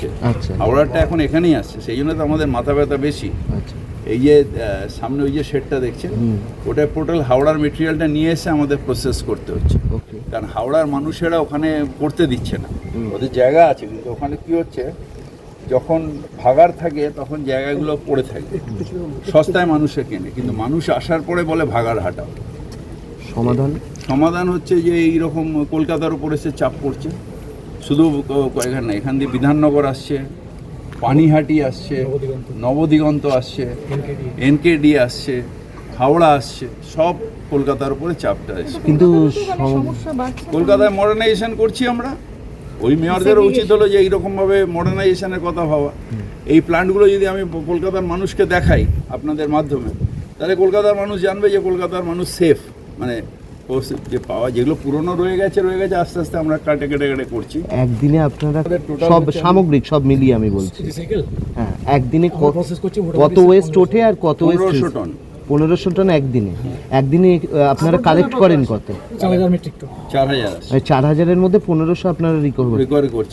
আসছে আচ্ছা। হাওড়ারটা এখন এখানেই আসছে সেই জন্য তো আমাদের মাথা ব্যথা বেশি। আচ্ছা। এই যে সামনে ওই যে শেডটা দেখছেন ওটা টোটাল হাওড়ার মেটেরিয়ালটা নিয়ে এসে আমাদের প্রসেস করতে হচ্ছে। কারণ হাওড়ার মানুষেরা ওখানে করতে দিচ্ছে না। ওদের জায়গা আছে কিন্তু ওখানে কি হচ্ছে যখন ভাগার থাকে তখন জায়গাগুলো পড়ে থাকে। সস্তায় মানুষে কেনে কিন্তু মানুষ আসার পরে বলে ভাগার হাটাও। সমাধান? সমাধান হচ্ছে যে এইরকম কলকাতার উপরে সে চাপ পড়ছে। শুধু এখানে না এখান দিয়ে বিধাননগর আসছে পানিহাটি আসছে নবদিগন্ত। আসছে এনকেডি। আসছে হাওড়া আসছে সব কলকাতার উপরে চাপটা আসছে কিন্তু সমস্যা কলকাতায় মডার্নাইজেশন করছি আমরা। ওই মেয়রদেরও উচিত হলো যে এইরকমভাবে মডার্নাইজেশনের কথা ভাবা। এই প্ল্যান্টগুলো যদি আমি কলকাতার মানুষকে দেখাই আপনাদের মাধ্যমে তাহলে কলকাতার মানুষ জানবে যে কলকাতার মানুষ সেফ মানে যে পাওয়া যেগুলো পুরনো রয়ে গেছে রয়ে গেছে আস্তে আস্তে আমরা কাটে কেটে কেটে করছি। একদিনে আপনারা সব সামগ্রিক সব মিলিয়ে আমি বলছি। হ্যাঁ একদিনে ক- প্রসেস করছি কত ওয়েস্ট ওঠে আর কত ওয়েস্ট টন পনেরোশো টন একদিনে। একদিনে আপনারা কালেক্ট করেন কত? চার হাজার চার হাজারের মধ্যে পনেরোশো আপনারা রিকভার রিকভারি করছি।